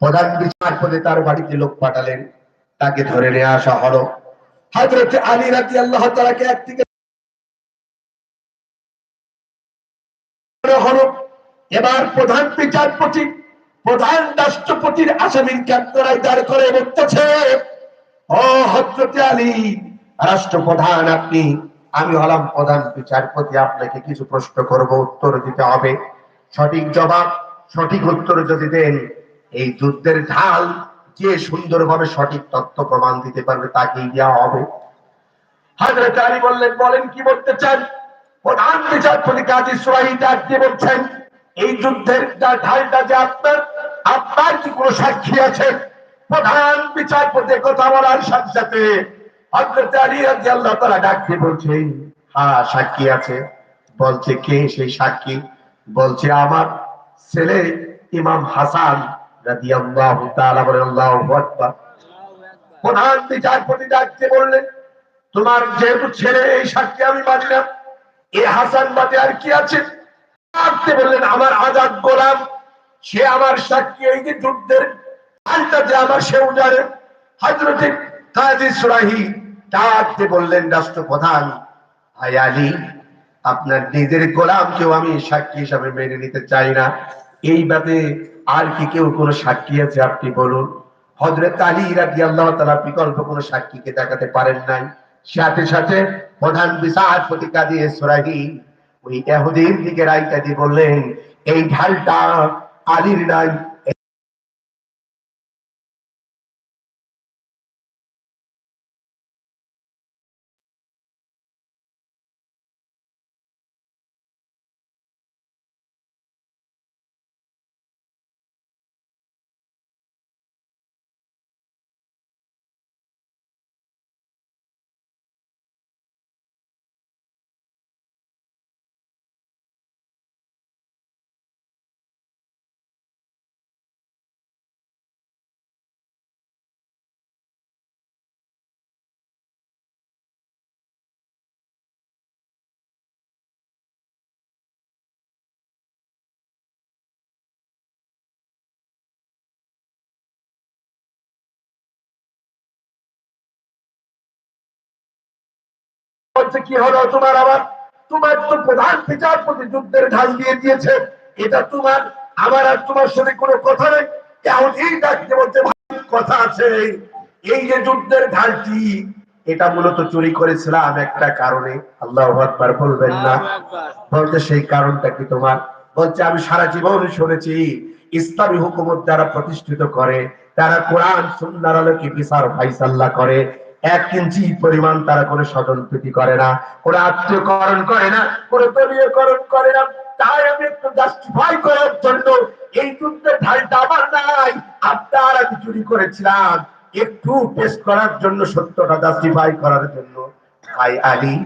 প্রধান বিচারপতি তার বাড়িতে লোক পাঠালেন। তাকে ধরে নিয়ে আসা হলো। হজরত আলী রাজি আল্লাহ তালাকে একদিকে এবার প্রধান বিচারপতি, প্রধান রাষ্ট্রপতির আসামিকে আপনারা দাঁড় করে বলতেছে, ও হজরতে আলী, রাষ্ট্রপ্রধান আপনি, আমি হলাম প্রধান বিচারপতি, আপনাকে কিছু প্রশ্ন করব, উত্তর দিতে হবে। সঠিক জবাব, সঠিক উত্তর যদি দেন এই যুদ্ধের ঢাল যে সুন্দরভাবে সঠিক তথ্য প্রমাণ দিতে পারবে তাকেই দেওয়া হবে? হাজরত আলী বললেন, বলেন, কি বলতে চান? প্রধান বিচারপতি কাজী সুরাহি ডাক বলছেন, এই যুদ্ধের ঢালটা যে আপনার আপনার কি কোনো সাক্ষী আছে? প্রধান বিচারপতি কথা বলার সাথে সাথে হজরত আলী রাজি আল্লাহ তারা ডাক দিয়ে বলছেন হ্যাঁ সাক্ষী আছে। বলছে কে সেই সাক্ষী? বলছে আমার ছেলে ইমাম হাসান। তোমার যেহেতু ছেলে, এই সাক্ষী আমি এ হাসান বাদে আর কি আছে? বললেন, আমার আজাদ গোলাম, সে আমার সাক্ষী, এই যে যুদ্ধের আমার সে উজারে বললেন, রাষ্ট্রপ্রধান আপনার নিজের গোলামকেও আমি সাক্ষী হিসাবে মেনে নিতে চাই না। এই ব্যাপারে আর কি কেউ কোনো সাক্ষী আছে? আপনি বলুন। হজরত আলী রাজি আল্লাহ তালা বিকল্প কোনো সাক্ষীকে দেখাতে পারেন নাই। সাথে সাথে প্রধান বিচারপতি দিয়ে সোরাহি ওই এহুদির দিকে দিয়ে বললেন, এই ঢালটা আলীর নাই বলছে কি হলো তোমার আবার? তোমার তো প্রধান বিচারপতি যুদ্ধের ঢাল দিয়ে দিয়েছে। এটা তোমার আমার আর তোমার সাথে কোনো কথা নেই। এই ডাকতে বলছে কথা আছে। এই যে যুদ্ধের ঢালটি এটা মূলত চুরি করেছিলাম একটা কারণে। আল্লাহ বলবেন না। বলতে সেই কারণটা কি তোমার? বলছে আমি সারা জীবন শুনেছি ইসলামী হুকুমত যারা প্রতিষ্ঠিত করে তারা কোরআন সুন্দর আলোকে বিচার ফাইসাল্লাহ করে। এক ইঞ্চি পরিমাণ তারা কোনো স্বজন প্রীতি করে না, কোনো আত্মীয়করণ করে না, কোনো দলীয়করণ করে না। তাই আমি একটু জাস্টিফাই করার জন্য এই যুদ্ধের ঢালটা আমার নাই, আপনার আমি চুরি করেছিলাম। একটু টেস্ট করার জন্য সত্যটা জাস্টিফাই করার জন্য। ভাই আলী,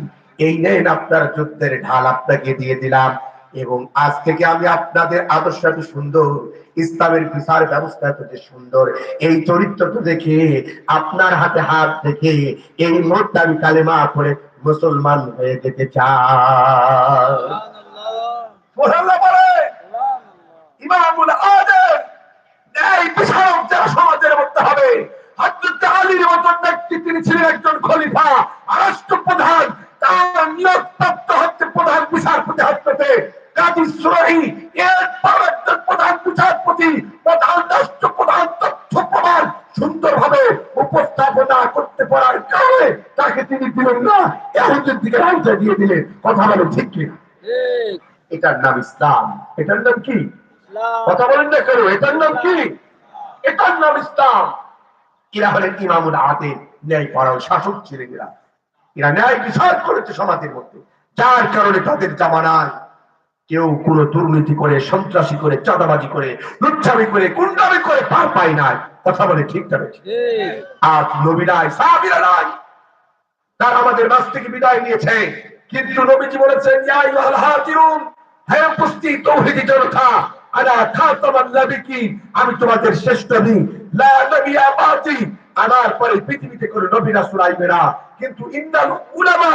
এই নেন আপনার যুদ্ধের ঢাল আপনাকে দিয়ে দিলাম। এবং আজ থেকে আমি আপনাদের আদর্শ এত সুন্দর, ইসলামের বিচার ব্যবস্থা এত যে সুন্দর, এই চরিত্রটা দেখে, আপনার হাতে হাত দেখে, এই মুহূর্তে আমি কালেমা পড়ে মুসলমান হয়ে যেতে চাই। সমাজের মধ্যে হবে তিনি ছিলেন একজন খলিফা এরপর একজন প্রধান বিচারপতি প্রধান রাষ্ট্রপ্রধান তথ্য প্রমাণ সুন্দরভাবে উপস্থাপনা করতে পারার কারণে তাকে তিনি দিলেন না। এহুদের দিকে রাইটা দিয়ে দিলেন কথা ঠিক কিনা? এটার নাম ইসলাম। এটার নাম কি? কথা বলেন না কেন? এটার নাম কি? এটার নাম ইসলাম। এরা হলেন ইমামুল আদেল ন্যায় পড়াও শাসক ছিলেন এরা এরা ন্যায় বিচার করেছে সমাজের মধ্যে। যার কারণে তাদের জামানায় কেউ কোন দুর্নীতি করে, সন্ত্রাসী করে, চাঁদাবাজি করে, লুচ্ছামি করে, গুন্ডামি করে, পার পায় নাই। কথা বলে ঠিক ঠিক আজ নবী নাই, সাহাবীরা নাই। তারা আমাদের মাছ থেকে বিদায় নিয়েছে। কিন্তু নবীজি বলেছেন হে উপস্থিত তৌহিদি জনতা আনা খাতামান নাবিয়িন আমি তোমাদের শ্রেষ্ঠ নবী। লা নবিয়া বাতি আমার পরে পৃথিবীতে কোনো নবী রাসূল না। কিন্তু ইন্নাল উলামা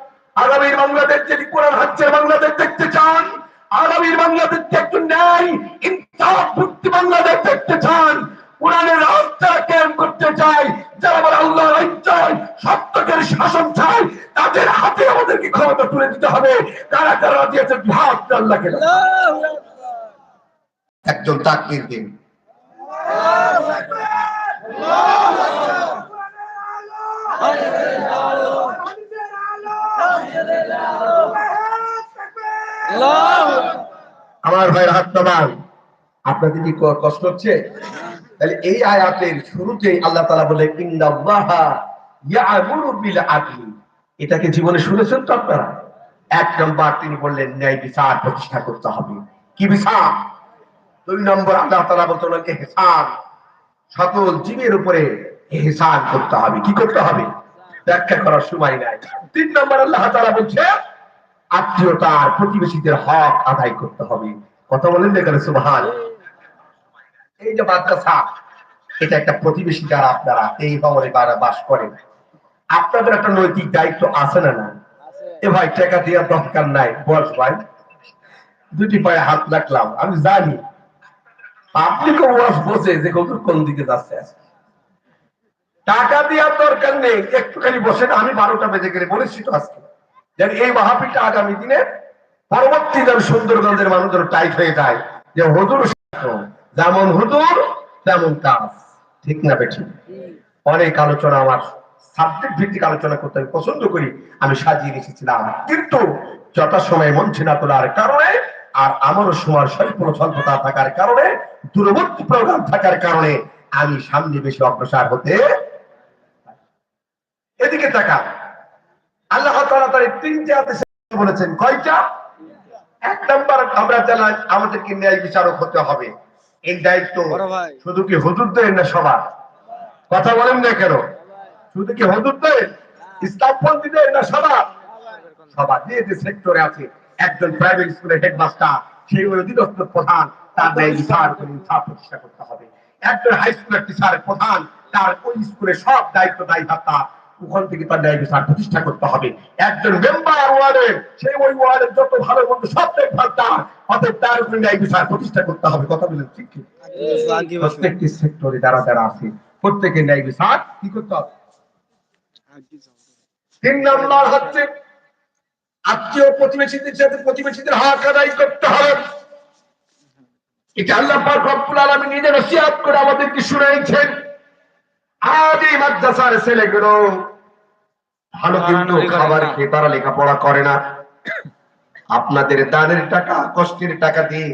আগামীর বাংলাদেশ যদি কোরআন হাজ্যের বাংলাদেশ দেখতে চান, আগামীর বাংলাদেশ একটু ন্যায়, ইনসাফ বাংলাদেশ দেখতে চান? কোরআনের রাস্তা কেমন করতে যারা আল্লাহ শাসন চাই তাদের হাতে আমাদেরকে ক্ষমতা তুলে দিতে হবে। কারা কারা দিয়েছে আল্লাহকে একজন তাকবির দিন। আমার ভাইয়ের হাত আপনাদের কি কষ্ট হচ্ছে? তাহলে এই আয়াতের শুরুতেই আল্লাহ তালা বলে এটাকে জীবনে শুনেছেন তো আপনারা? এক নম্বর তিনি বললেন, ন্যায় বিচার প্রতিষ্ঠা করতে হবে। কি বিচার? দুই নম্বর, আল্লাহ তালা বলতে হলেন এহসান সকল জীবের উপরে এহসান করতে হবে। কি করতে হবে? ব্যাখ্যা করার সময় নাই। তিন নম্বর, আল্লাহ তালা বলছে আত্মীয়তার প্রতিবেশীদের হক আদায় করতে হবে। কথা বলেন এখানে সুবহান। এই যে মাদ্রাসা এটা একটা প্রতিবেশী যারা আপনারা এই ভবনে বারা বাস করেন আপনাদের একটা নৈতিক দায়িত্ব আছে না না এ ভাই টাকা দেওয়ার দরকার নাই। বস ভাই দুটি পায়ে হাত রাখলাম। আমি জানি আপনি কোন ওয়াজ বসে যে কত কোন দিকে যাচ্ছে? টাকা দেওয়ার দরকার নেই। একটুখানি বসেন আমি বারোটা বেজে গেলে বলেছি তো আজকে। যেন এই মাহাপিটা আগামী দিনে পরবর্তী যেন সুন্দরগঞ্জের মানুষের টাইট হয়ে যায়, যে হুজুর যেমন হুজুর, তেমন কাজ। ঠিক না বেঠিক অনেক আলোচনা আমার সাবজেক্ট ভিত্তিক আলোচনা করতে আমি পছন্দ করি, আমি সাজিয়ে রেখেছিলাম। কিন্তু যথাসময়ে মঞ্চে না তোলার কারণে আর আমারও সময় স্বল্প স্বল্পতা থাকার কারণে, দূরবর্তী প্রোগ্রাম থাকার কারণে আমি সামনে বেশি অগ্রসর হতে এদিকে তাকা আল্লাহ তাআলা তার তিনটে আদেশ বলেছেন কয়টা? এক নম্বর আমরা যারা আমাদেরকে ন্যায় বিচারক হতে হবে। এই দায়িত্ব। শুধু কি হুজুরদের না সবার? কথা বলেন না কেন? শুধু কি হুজুরদের? ইসলামপন্থীদের না সবার? সবার। যে যে সেক্টরে আছে একজন প্রাইভেট স্কুলের হেডমাস্টার সেই অধীনস্থ প্রধান তার ন্যায় বিচার করে ইনসাফ প্রতিষ্ঠা করতে হবে। একজন হাই স্কুলের টিচারের প্রধান তার ওই স্কুলের সব দায়িত্ব দায়ী দায়িত্ব ওখান থেকে তার ন্যায় বিচার প্রতিষ্ঠা করতে হবে। একজন মেম্বার ওয়ার্ডের সেই ওই ওয়ার্ডের যত ভালো মন্দ সব দেখভাল তার, অতএব তার উপরে ন্যায় বিচার প্রতিষ্ঠা করতে হবে। কথা বলেন, ঠিক প্রত্যেকটি সেক্টরে যারা যারা আছে, প্রত্যেকের ন্যায় বিচার কি করতে হবে? তিন নম্বর হচ্ছে আত্মীয় প্রতিবেশীদের সাথে প্রতিবেশীদের হক আদায় করতে হবে। এটা আল্লাহ পাক রব্বুল আলামিন নিজে নসিহত করে আমাদেরকে শুনাইছেন। এই মাদ্রাসার ছেলেগুলো ভালো কিন্তু খাবার খেয়ে তারা লেখাপড়া করে না। আপনাদের দানের টাকা কষ্টের টাকা দিয়ে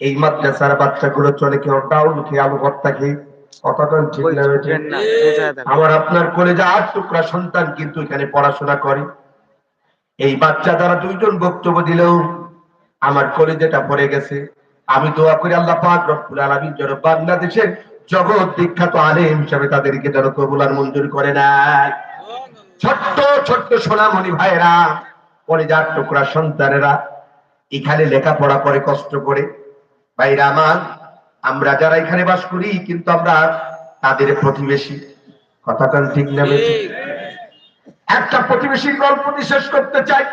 এই মাদ্রাসার বাচ্চাগুলো চলে কেউ ডাউল খেয়ে আলু ভর্তা খেয়ে কতক্ষণ ঠিক না আমার আপনার কলেজে আট টুকরা সন্তান কিন্তু এখানে পড়াশোনা করে। এই বাচ্চা দ্বারা দুইজন বক্তব্য দিলেও আমার কলেজেটা পড়ে গেছে। আমি দোয়া করি আল্লাহ পাক রব্বুল আলামিন যেন বাংলাদেশের জগৎ বিখ্যাত আলেম হিসাবে তাদেরকে যেন কবুলার মঞ্জুর করে নেয়। ছোট্ট ছোট্ট সোনামণি ভাইরা কলেজার টুকরা সন্তানেরা এখানে লেখাপড়া করে কষ্ট করে? ভাইরা আমার আমরা যারা এখানে বাস করি কিন্তু আমরা তাদের প্রতিবেশী। কথাটা ঠিক না একটা প্রতিবেশীর গল্প দিয়ে শেষ করতে চাই।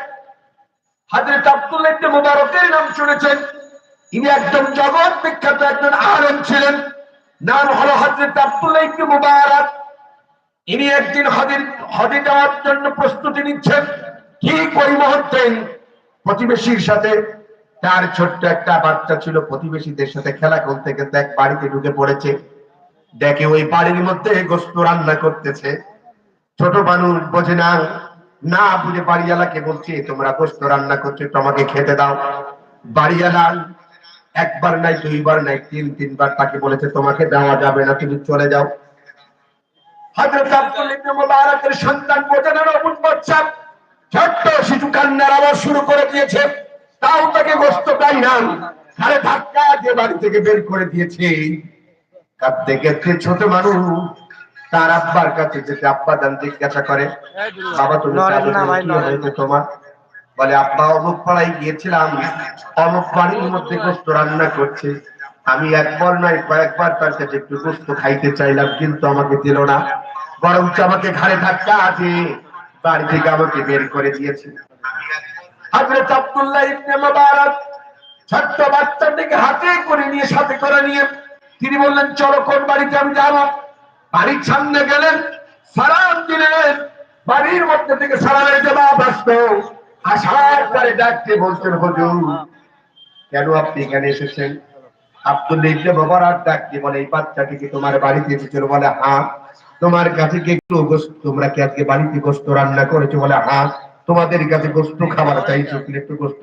হাজরত আব্দুল্লাহ ইবনে মুবারকের নাম শুনেছেন। ইনি একজন জগৎ বিখ্যাত একজন আলেম ছিলেন। নাম হলো হজরত আব্দুল্লাহ ইবনে মুবারক। ইনি একদিন হজের হজে যাওয়ার জন্য প্রস্তুতি নিচ্ছেন। ঠিক ওই মুহূর্তে প্রতিবেশীর সাথে তার ছোট্ট একটা বাচ্চা ছিল, প্রতিবেশীদের সাথে খেলা করতে খেলতে এক বাড়িতে ঢুকে পড়েছে। দেখে ওই বাড়ির মধ্যে গোস্ত রান্না করতেছে। ছোট মানুষ বোঝে না না বুঝে বাড়িওয়ালাকে বলছে, তোমরা গোস্ত রান্না করছ তো আমাকে খেতে দাও। বাড়িওয়ালা একবার নাই, দুইবার নাই, তিন, তিনবার তাকে বলেছে, তোমাকে দেওয়া যাবে না, তুমি চলে যাও। হযরত আব্দুল ইবনে মুবারকের সন্তান বাচ্চা ছোট্ট শিশু কান্নার আওয়াজ শুরু করে দিয়েছে। তাও তাকে গোস্ত পাই না আরে ধাক্কা দিয়ে বাড়ি থেকে বের করে দিয়েছে। কাঁদতে কাঁদতে ছোট মানুষ তার আব্বার কাছে যেতে আব্বা দান জিজ্ঞাসা করে বাবা তুমি হয়েছে তোমার? বলে আব্বা অমুক পাড়ায় গিয়েছিলাম। অমুক বাড়ির মধ্যে গোস্ত রান্না করছে। আমি একবার নয় কয়েকবার তার কাছে একটু গোস্ত খাইতে চাইলাম, কিন্তু আমাকে দিল না। বরঞ্চ আমাকে ঘাড়ে ধাক্কা আছে। বাড়ি থেকে আমাকে বের করে দিয়েছে। আব্দুল্লাহ ইবনে মুবারক ছোট্ট বাচ্চাটিকে হাতে করে নিয়ে, সাথে করে নিয়ে তিনি বললেন, চলো, কোন বাড়িতে আমি যাব? বাড়ির সামনে গেলেন, সালাম দিলেন। বাড়ির মধ্যে থেকে সালামের জবাব আসতো আসার পরে ডাকতে বলছেন, হুজুর, কেন আপনি এখানে এসেছেন? আব্দুল ইবনে মুবারক ডাক দিয়ে বলে, এই বাচ্চাটি কি তোমার বাড়িতে এসেছিল? বলে হ্যাঁ তোমার কাছে কি একটু তোমরা কি আজকে বাড়িতে গোস্ত রান্না করেছ? বলে হ্যাঁ তোমাদের কাছে গোস্ত খাবার চাইছো একটু গোস্ত